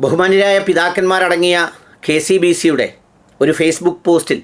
ബഹുമാന്യരായ പിതാക്കന്മാരടങ്ങിയ K C B സിയുടെ ഒരു ഫേസ്ബുക്ക് പോസ്റ്റിൽ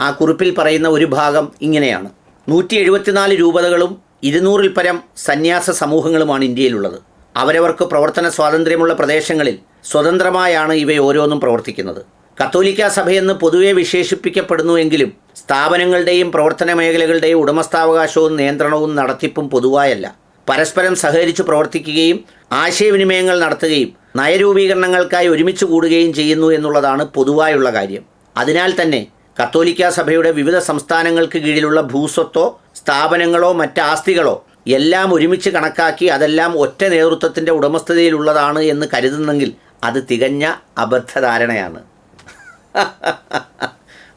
ആ കുറിപ്പിൽ പറയുന്ന ഒരു ഭാഗം ഇങ്ങനെയാണ്. നൂറ്റി എഴുപത്തിനാല് രൂപതകളും ഇരുന്നൂറിൽ പരം സന്യാസ സമൂഹങ്ങളുമാണ് ഇന്ത്യയിലുള്ളത്. അവരവർക്ക് പ്രവർത്തന സ്വാതന്ത്ര്യമുള്ള പ്രദേശങ്ങളിൽ സ്വതന്ത്രമായാണ് ഇവ ഓരോന്നും പ്രവർത്തിക്കുന്നത്. കത്തോലിക്ക സഭയെന്ന് പൊതുവെ വിശേഷിപ്പിക്കപ്പെടുന്നുവെങ്കിലും സ്ഥാപനങ്ങളുടെയും പ്രവർത്തന മേഖലകളുടെയും ഉടമസ്ഥാവകാശവും നിയന്ത്രണവും നടത്തിപ്പും പൊതുവായല്ല. പരസ്പരം സഹകരിച്ചു പ്രവർത്തിക്കുകയും ആശയവിനിമയങ്ങൾ നടത്തുകയും നയരൂപീകരണങ്ങൾക്കായി ഒരുമിച്ച് കൂടുകയും ചെയ്യുന്നു എന്നുള്ളതാണ് പൊതുവായുള്ള കാര്യം. അതിനാൽ തന്നെ കത്തോലിക്ക സഭയുടെ വിവിധ സംസ്ഥാനങ്ങൾക്ക് കീഴിലുള്ള ഭൂസ്വത്തോ സ്ഥാപനങ്ങളോ മറ്റ് ആസ്തികളോ എല്ലാം ഒരുമിച്ച് കണക്കാക്കി അതെല്ലാം ഒറ്റ നേതൃത്വത്തിന്റെ ഉടമസ്ഥതയിലുള്ളതാണ് എന്ന് കരുതുന്നെങ്കിൽ അത് തികഞ്ഞ അബദ്ധധാരണയാണ്.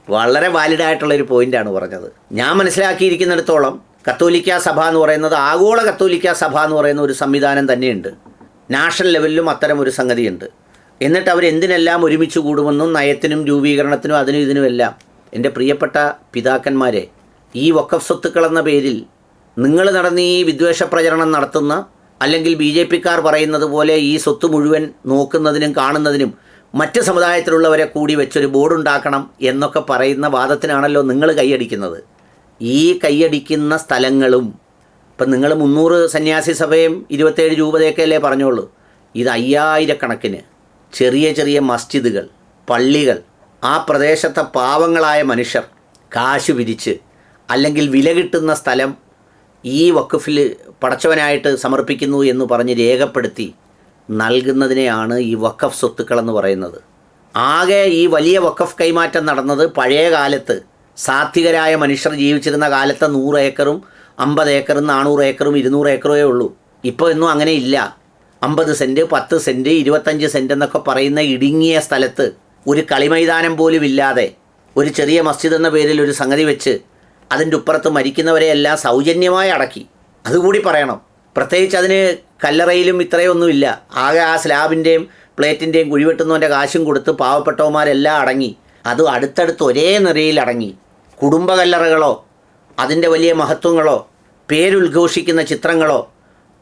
വളരെ വാലിഡായിട്ടുള്ളൊരു പോയിന്റാണ് പറഞ്ഞത്. ഞാൻ മനസ്സിലാക്കിയിരിക്കുന്നിടത്തോളം കത്തോലിക്ക സഭ എന്ന് പറയുന്നത് ആഗോള കത്തോലിക്ക സഭ എന്ന് പറയുന്ന ഒരു സംവിധാനം തന്നെയുണ്ട്. നാഷണൽ ലെവലിലും അത്തരം ഒരു സംഗതിയുണ്ട്. എന്നിട്ട് അവർ എന്തിനെല്ലാം ഒരുമിച്ച് കൂടുമെന്നും നയത്തിനും രൂപീകരണത്തിനും അതിനും ഇതിനുമെല്ലാം എന്റെ പ്രിയപ്പെട്ട പിതാക്കന്മാരെ ഈ വക്കഫ് സ്വത്തുക്കൾ എന്ന പേരിൽ നിങ്ങൾ നടന്ന ഈ വിദ്വേഷ പ്രചരണം നടത്തുന്ന അല്ലെങ്കിൽ ബി ജെ പിക്കാർ പറയുന്നത് പോലെ ഈ സ്വത്ത് മുഴുവൻ നോക്കുന്നതിനും കാണുന്നതിനും മറ്റ് സമുദായത്തിലുള്ളവരെ കൂടി വെച്ചൊരു ബോർഡുണ്ടാക്കണം എന്നൊക്കെ പറയുന്ന വാദത്തിനാണല്ലോ നിങ്ങൾ കൈയടിക്കുന്നത്. ഈ കൈയടിക്കുന്ന സ്ഥലങ്ങളും ഇപ്പം നിങ്ങൾ മുന്നൂറ് സന്യാസി സഭയും ഇരുപത്തേഴ് രൂപതയൊക്കെ അല്ലേ പറഞ്ഞോളൂ. ഇത് അയ്യായിരക്കണക്കിന് ചെറിയ ചെറിയ മസ്ജിദുകൾ പള്ളികൾ ആ പ്രദേശത്തെ പാവങ്ങളായ മനുഷ്യർ കാശ് പിരിച്ച് അല്ലെങ്കിൽ വില കിട്ടുന്ന സ്ഥലം ഈ വക്കുഫിൽ പടച്ചവനായിട്ട് സമർപ്പിക്കുന്നു എന്ന് പറഞ്ഞ് രേഖപ്പെടുത്തി നൽകുന്നതിനെയാണ് ഈ വക്കഫ് സ്വത്തുക്കളെന്ന് പറയുന്നത്. ആകെ ഈ വലിയ വക്കഫ് കൈമാറ്റം നടന്നത് പഴയ കാലത്ത് സാത്വികരായ മനുഷ്യർ ജീവിച്ചിരുന്ന കാലത്തെ നൂറ് ഏക്കറും അമ്പത് ഏക്കറും നാനൂറ് ഏക്കറും ഇരുന്നൂറ് ഏക്കറേ ഉള്ളൂ. ഇപ്പോൾ ഒന്നും അങ്ങനെ ഇല്ല. അമ്പത് സെന്റ് പത്ത് സെന്റ് ഇരുപത്തഞ്ച് സെന്റ് എന്നൊക്കെ പറയുന്ന ഇടുങ്ങിയ സ്ഥലത്ത് ഒരു കളിമൈതാനം പോലും ഇല്ലാതെ ഒരു ചെറിയ മസ്ജിദ് എന്ന പേരിൽ ഒരു സംഗതി വെച്ച് അതിന്റെ ഉപ്പുറത്ത് മരിക്കുന്നവരെയെല്ലാം സൗജന്യമായി അടക്കി. അതുകൂടി പറയണം. പ്രത്യേകിച്ച് അതിന് കല്ലറയിലും ഇത്രയൊന്നുമില്ല ആകെ ആ സ്ലാബിന്റെയും പ്ലേറ്റിന്റെയും കുഴിവെട്ടുന്നവന്റെ കാശും കൊടുത്ത് പാവപ്പെട്ടവന്മാരെല്ലാം അടങ്ങി. അത് അടുത്തടുത്ത് ഒരേ നിരയിൽ അടങ്ങി. കുടുംബ കല്ലറകളോ അതിന്റെ വലിയ മഹത്വങ്ങളോ പേരുദ്ഘോഷിക്കുന്ന ചിത്രങ്ങളോ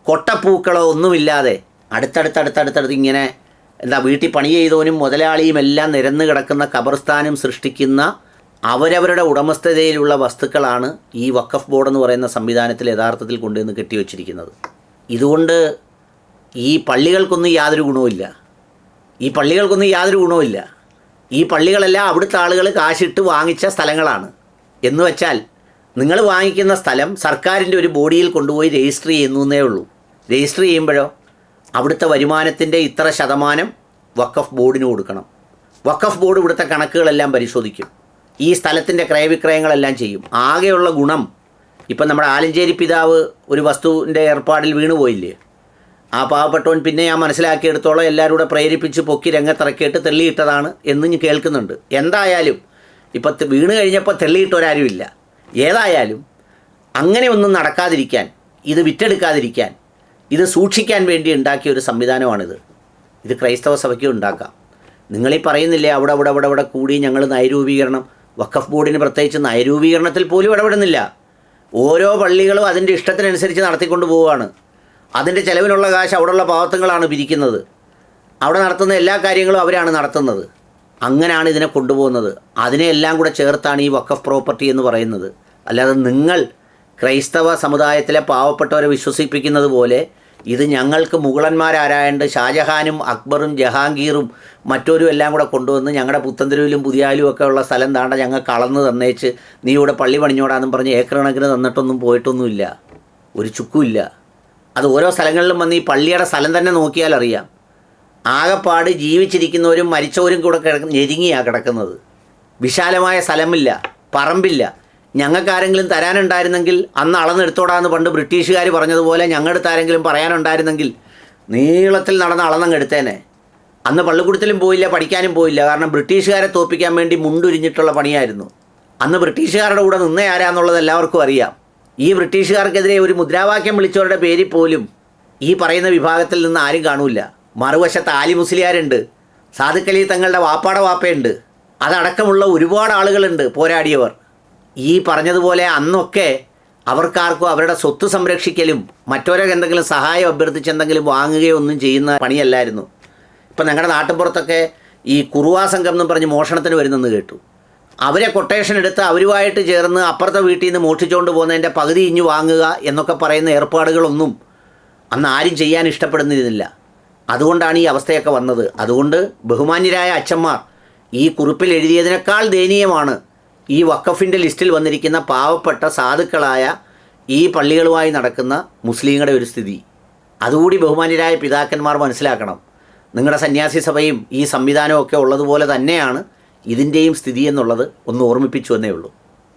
കൊട്ടപ്പൂക്കളോ ഒന്നുമില്ലാതെ അടുത്തടുത്തടുത്തടുത്തടുത്ത് ഇങ്ങനെ എന്താ വീട്ടിൽ പണി ചെയ്തവനും മുതലാളിയും എല്ലാം നിരന്ന് കിടക്കുന്ന കബർസ്ഥാനും സൃഷ്ടിക്കുന്ന അവരവരുടെ ഉടമസ്ഥതയിലുള്ള വസ്തുക്കളാണ് ഈ വക്കഫ് ബോർഡ് എന്ന് പറയുന്ന സംവിധാനത്തിൽ യഥാർത്ഥത്തിൽ കൊണ്ടുവന്ന് കെട്ടിവച്ചിരിക്കുന്നത്. ഇതുകൊണ്ട് ഈ പള്ളികൾക്കൊന്നും യാതൊരു ഗുണവുമില്ല. ഈ പള്ളികൾക്കൊന്നും യാതൊരു ഗുണവുമില്ല. ഈ പള്ളികളെല്ലാം അവിടുത്തെ ആളുകൾ കാശിട്ട് വാങ്ങിച്ച സ്ഥലങ്ങളാണ്. എന്ന് വെച്ചാൽ നിങ്ങൾ വാങ്ങിക്കുന്ന സ്ഥലം സർക്കാരിന്റെ ഒരു ബോഡിയിൽ കൊണ്ടുപോയി രജിസ്റ്റർ ചെയ്യുന്നു എന്നേ ഉള്ളൂ. രജിസ്റ്റർ ചെയ്യുമ്പോഴോ? അവിടുത്തെ വരുമാനത്തിന്റെ ഇത്ര ശതമാനം വക്കഫ് ബോർഡിന് കൊടുക്കണം. വക്കഫ് ബോർഡ് ഇവിടുത്തെ കണക്കുകളെല്ലാം പരിശോധിക്കും. ഈ സ്ഥലത്തിന്റെ ക്രയവിക്രയങ്ങളെല്ലാം ചെയ്യും. ആകെയുള്ള ഗുണം ഇപ്പം നമ്മുടെ ആലഞ്ചേരി പിതാവ് ഒരു വസ്തുവിന്റെ ഏർപ്പാടിൽ വീണുപോയില്ലേ ആ പാവപ്പെട്ടവൻ പിന്നെ ഞാൻ മനസ്സിലാക്കിയെടുത്തോളം എല്ലാവരും കൂടെ പ്രേരിപ്പിച്ച് പൊക്കി രംഗത്തിറക്കിയിട്ട് തെള്ളിയിട്ടതാണ് എന്ന് കേൾക്കുന്നുണ്ട്. എന്തായാലും ഇപ്പം വീണ് കഴിഞ്ഞപ്പോൾ തെള്ളിയിട്ടവരാരുമില്ല ഏതായാലും അങ്ങനെ ഒന്നും നടക്കാതിരിക്കാൻ ഇത് വിറ്റെടുക്കാതിരിക്കാൻ ഇത് സൂക്ഷിക്കാൻ വേണ്ടി ഉണ്ടാക്കിയ ഒരു സംവിധാനമാണിത്. ഇത് ക്രൈസ്തവ സഭയ്ക്ക് ഉണ്ടാക്കാം. നിങ്ങളീ പറയുന്നില്ലേ അവിടെ അവിടെ അവിടെ അവിടെ കൂടി ഞങ്ങൾ നയരൂപീകരണം വഖഫ് ബോർഡിന് പ്രത്യേകിച്ച് നയരൂപീകരണത്തിൽ പോലും ഇടപെടുന്നില്ല. ഓരോ പള്ളികളും അതിന്റെ ഇഷ്ടത്തിനനുസരിച്ച് നടത്തിക്കൊണ്ട് പോവുകയാണ്. അതിന്റെ ചെലവിനുള്ള കാശ് അവിടെയുള്ള പാവത്തങ്ങളാണ് പിരിക്കുന്നത്. അവിടെ നടത്തുന്ന എല്ലാ കാര്യങ്ങളും അവരാണ് നടത്തുന്നത്. അങ്ങനെയാണ് ഇതിനെ കൊണ്ടുപോകുന്നത്. അതിനെല്ലാം കൂടെ ചേർത്താണ് ഈ വക്കഫ് പ്രോപ്പർട്ടി എന്ന് പറയുന്നത്. അല്ലാതെ നിങ്ങൾ ക്രൈസ്തവ സമുദായത്തിലെ പാവപ്പെട്ടവരെ വിശ്വസിപ്പിക്കുന്നത് പോലെ ഇത് ഞങ്ങൾക്ക് മുഗളന്മാരാരായണ്ട് ഷാജഹാനും അക്ബറും ജഹാംഗീറും മറ്റോരും എല്ലാം കൂടെ കൊണ്ടുവന്ന് ഞങ്ങളുടെ പുത്തന്തിരുവിലും പുതിയാലും ഒക്കെ ഉള്ള സ്ഥലം താണ്ട ഞങ്ങൾക്ക് അളന്ന് തന്നേച്ച് നീ ഇവിടെ പള്ളി പണിഞ്ഞോടാന്നും പറഞ്ഞ് ഏക്കർ കണക്കിന് തന്നിട്ടൊന്നും പോയിട്ടൊന്നുമില്ല. ഒരു ചുക്കുമില്ല. അത് ഓരോ സ്ഥലങ്ങളിലും വന്ന് ഈ പള്ളിയുടെ സ്ഥലം തന്നെ നോക്കിയാൽ അറിയാം. ആകപ്പാട് ജീവിച്ചിരിക്കുന്നവരും മരിച്ചവരും കൂടെ കിടക്കുന്ന ഞെരുങ്ങിയാണ് കിടക്കുന്നത്. വിശാലമായ സ്ഥലമില്ല പറമ്പില്ല. ഞങ്ങൾക്ക് ആരെങ്കിലും തരാനുണ്ടായിരുന്നെങ്കിൽ അന്ന് അളന്നെടുത്തോടാന്ന് പണ്ട് ബ്രിട്ടീഷുകാർ പറഞ്ഞതുപോലെ ഞങ്ങളുടെ ആരെങ്കിലും പറയാനുണ്ടായിരുന്നെങ്കിൽ നീളത്തിൽ നടന്ന അളന്നങ്ങ് എടുത്തേനെ അന്ന് പള്ളിക്കൂടത്തിലും പോയില്ല പഠിക്കാനും പോയില്ല. കാരണം ബ്രിട്ടീഷുകാരെ തോപ്പിക്കാൻ വേണ്ടി മുണ്ടുരിഞ്ഞിട്ടുള്ള പണിയായിരുന്നു. അന്ന് ബ്രിട്ടീഷുകാരുടെ കൂടെ നിന്ന ആരാന്നുള്ളത് എല്ലാവർക്കും അറിയാം. ഈ ബ്രിട്ടീഷുകാർക്കെതിരെ ഒരു മുദ്രാവാക്യം വിളിച്ചവരുടെ പേരിൽ പോലും ഈ പറയുന്ന വിഭാഗത്തിൽ നിന്ന് ആരും കാണൂല മറുവശത്ത് ആലി മുസ്ലിയാരുണ്ട്. സാധുക്കലി തങ്ങളുടെ വാപ്പാട വാപ്പയുണ്ട്. അതടക്കമുള്ള ഒരുപാട് ആളുകളുണ്ട് പോരാടിയവർ. ഈ പറഞ്ഞതുപോലെ അന്നൊക്കെ അവർക്കാർക്കും അവരുടെ സ്വത്ത് സംരക്ഷിക്കലും മറ്റോരൊക്കെ എന്തെങ്കിലും സഹായം അഭ്യർത്ഥിച്ച് എന്തെങ്കിലും വാങ്ങുകയോ ഒന്നും ചെയ്യുന്ന പണിയല്ലായിരുന്നു. ഇപ്പം ഞങ്ങളുടെ നാട്ടിൻപുറത്തൊക്കെ ഈ കുറുവാ സംഘം എന്നും പറഞ്ഞ് മോഷണത്തിന് വരുന്നെന്ന് കേട്ടു. അവരെ കൊട്ടേഷൻ എടുത്ത് അവരുമായിട്ട് ചേർന്ന് അപ്പുറത്തെ വീട്ടിൽ നിന്ന് മോഷിച്ചുകൊണ്ട് പോകുന്നതിന്റെ പകുതി ഇഞ്ഞു വാങ്ങുക എന്നൊക്കെ പറയുന്ന ഏർപ്പാടുകളൊന്നും അന്ന് ആരും ചെയ്യാൻ ഇഷ്ടപ്പെടുന്നിരുന്നില്ല. അതുകൊണ്ടാണ് ഈ അവസ്ഥയൊക്കെ വന്നത്. അതുകൊണ്ട് ബഹുമാന്യരായ അച്ഛന്മാർ ഈ കുറിപ്പിൽ എഴുതിയതിനേക്കാൾ ദയനീയമാണ് ഈ വക്കഫിന്റെ ലിസ്റ്റിൽ വന്നിരിക്കുന്ന പാവപ്പെട്ട സാധുക്കളായ ഈ പള്ളികളുമായി നടക്കുന്ന മുസ്ലിങ്ങളുടെ ഒരു സ്ഥിതി. അതുകൂടി ബഹുമാന്യരായ പിതാക്കന്മാർ മനസ്സിലാക്കണം. നിങ്ങളുടെ സന്യാസി സഭയും ഈ സംവിധാനവും ഒക്കെ ഉള്ളതുപോലെ തന്നെയാണ് ഇതിന്റെയും സ്ഥിതി എന്നുള്ളത് ഒന്ന് ഓർമ്മിപ്പിച്ചു എന്നേ ഉള്ളൂ.